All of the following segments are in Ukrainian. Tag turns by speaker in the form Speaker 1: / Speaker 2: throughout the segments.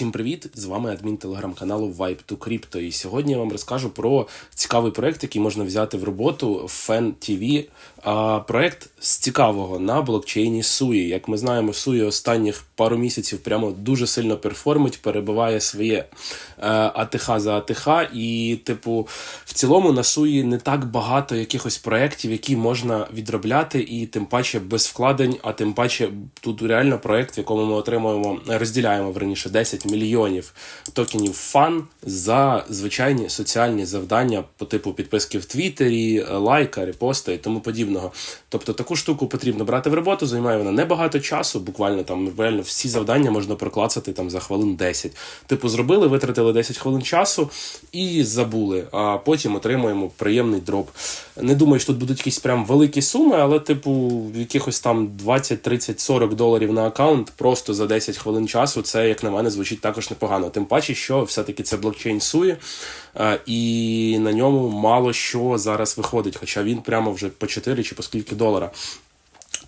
Speaker 1: Всім привіт! З вами адмін телеграм-каналу Vibe to Crypto. І сьогодні я вам розкажу про цікавий проект, який можна взяти в роботу Fan TV. А, проект з цікавого на блокчейні SUI. Як ми знаємо, SUI останніх пару місяців прямо дуже сильно перформить, перебиває своє е, АТХ за АТХ. І, типу, в цілому на SUI не так багато якихось проєктів, які можна відробляти, і тим паче без вкладень, а тим паче тут реально проект, в якому ми отримуємо, розділяємо верніше 10 мільйонів токенів фан за звичайні соціальні завдання по типу підписки в Твіттері, лайка, репоста і тому подібного. Тобто таку штуку потрібно брати в роботу, займає вона небагато часу, буквально там реально всі завдання можна проклацати там за хвилин 10. Типу, зробили, витратили 10 хвилин часу і забули. А потім отримуємо приємний дроп. Не думаю, що тут будуть якісь прям великі суми, але, типу, якихось там 20, 30, 40 доларів на аккаунт просто за 10 хвилин часу. Це, як на мене, звучить також непогано. Тим паче, що все-таки це блокчейн Суї, і на ньому мало що зараз виходить, хоча він прямо вже по 4 чи по скільки долара.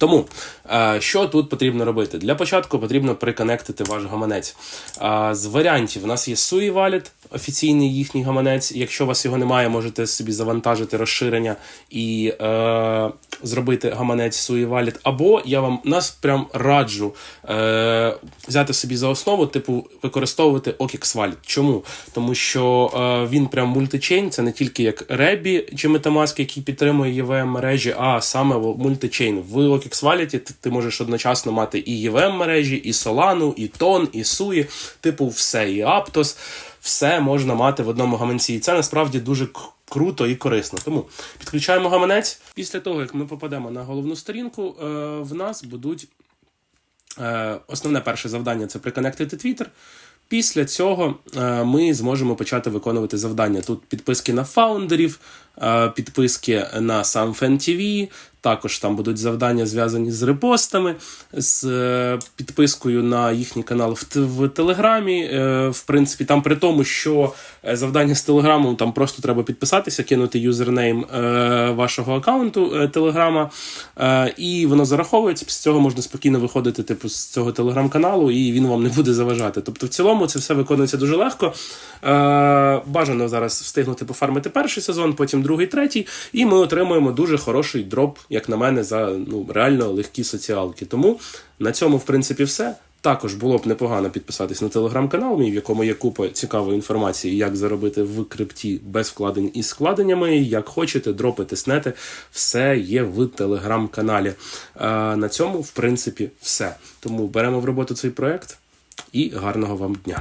Speaker 1: Тому е, що тут потрібно робити? Для початку потрібно приконектити ваш гаманець. Е, З варіантів у нас є Sui Wallet, офіційний їхній гаманець. Якщо у вас його немає, можете собі завантажити розширення і е, зробити гаманець Sui Wallet. Або я вам нас прям раджу е, взяти собі за основу, типу, використовувати OKX Wallet. Чому? Тому що е, він прям мультичейн, це не тільки як Rebі чи Metamask, який підтримує EVM мережі, а саме мультичейн. В OKX Wallet ти, ти можеш одночасно мати і EVM мережі, і Solana, і Ton, і Sui, типу, все, і Aptos. Все можна мати в одному гаманці. І це насправді дуже круто і корисно. Тому підключаємо гаманець. Після того, як ми попадемо на головну сторінку, е, в нас будуть Е, Основне перше завдання це приконектити Twitter. Після цього е, ми зможемо почати виконувати завдання. Тут підписки на фаундерів, підписки на сам FanTV, також там будуть завдання зв'язані з репостами, з е, підпискою на їхній канал в, Телеграмі. Е, В принципі, там при тому, що е, завдання з Телеграмом там просто треба підписатися, кинути юзернейм е, вашого аккаунту е, Телеграма, е, і воно зараховується. Після цього можна спокійно виходити типу, з цього телеграм-каналу, і він вам не буде заважати. Тобто, в цілому це все виконується дуже легко. Е, Бажано зараз встигнути пофармити перший сезон, потім другий, третій, і ми отримуємо дуже хороший дроп, як на мене, за ну реально легкі соціалки. Тому на цьому, в принципі, все. Також було б непогано підписатись на телеграм-канал, мій, в якому є купа цікавої інформації, як заробити в крипті без вкладень і складеннями. Як хочете, дропити, снети, все є в телеграм-каналі. А, на цьому, в принципі, все. Тому беремо в роботу цей проект і гарного вам дня.